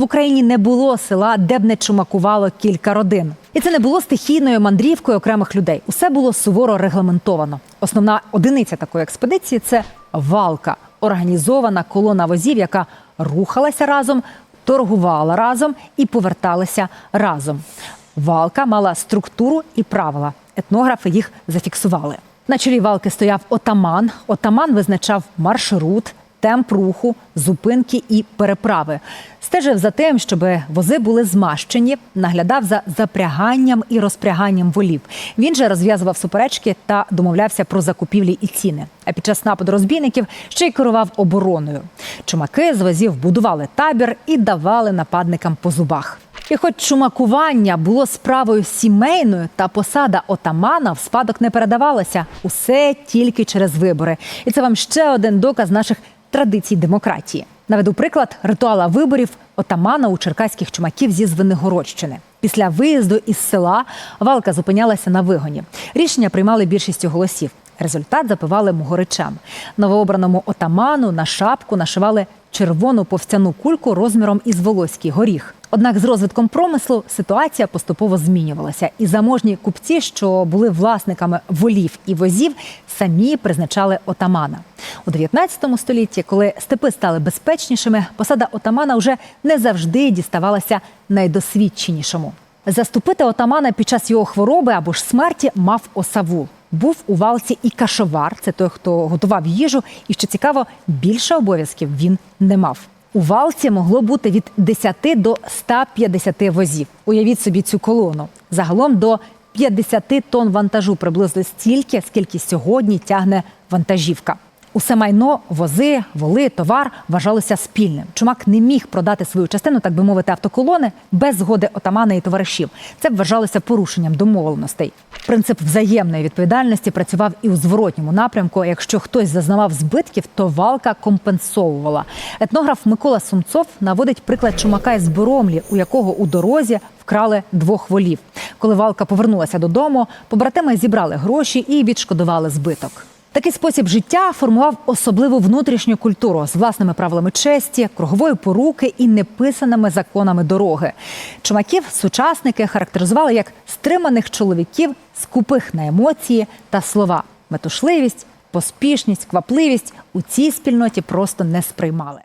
В Україні не було села, де б не чумакувало кілька родин. І це не було стихійною мандрівкою окремих людей. Усе було суворо регламентовано. Основна одиниця такої експедиції це валка, організована колона возів, яка рухалася разом, торгувала разом і поверталася разом. Валка мала структуру і правила. Етнографи їх зафіксували. На чолі валки стояв отаман. Отаман визначав маршрут, темп руху, зупинки і переправи. Стежив за тим, щоб вози були змащені, наглядав за запряганням і розпряганням волів. Він же розв'язував суперечки та домовлявся про закупівлі і ціни. А під час нападу розбійників ще й керував обороною. Чумаки з возів будували табір і давали нападникам по зубах. І хоч чумакування було справою сімейною, та посада отамана в спадок не передавалася. Усе тільки через вибори. І це вам ще один доказ наших традицій демократії. Наведу приклад ритуала виборів отамана у черкаських чумаків зі Звенигородщини. Після виїзду із села валка зупинялася на вигоні. Рішення приймали більшістю голосів. Результат запивали могоричам. Новообраному отаману на шапку нашивали червону повстяну кульку розміром із волоський горіх. Однак з розвитком промислу ситуація поступово змінювалася, і заможні купці, що були власниками волів і возів, самі призначали отамана. У 19 столітті, коли степи стали безпечнішими, посада отамана вже не завжди діставалася найдосвідченішому. Заступити отамана під час його хвороби або ж смерті мав осавул. Був у валці і кашовар, це той, хто готував їжу, і що цікаво, більше обов'язків він не мав. У валці могло бути від 10 до 150 возів. Уявіть собі цю колону. Загалом до 50 тонн вантажу приблизно стільки, скільки сьогодні тягне вантажівка. Усе майно, вози, воли, товар вважалося спільним. Чумак не міг продати свою частину, так би мовити, автоколони без згоди отамана і товаришів. Це б вважалося порушенням домовленостей. Принцип взаємної відповідальності працював і у зворотньому напрямку. Якщо хтось зазнавав збитків, то валка компенсовувала. Етнограф Микола Сумцов наводить приклад чумака із Боромлі, у якого у дорозі вкрали двох волів. Коли валка повернулася додому, побратими зібрали гроші і відшкодували збиток. Такий спосіб життя формував особливу внутрішню культуру з власними правилами честі, кругової поруки і неписаними законами дороги. Чумаків сучасники характеризували як стриманих чоловіків, скупих на емоції та слова. Метушливість, поспішність, квапливість у цій спільноті просто не сприймали.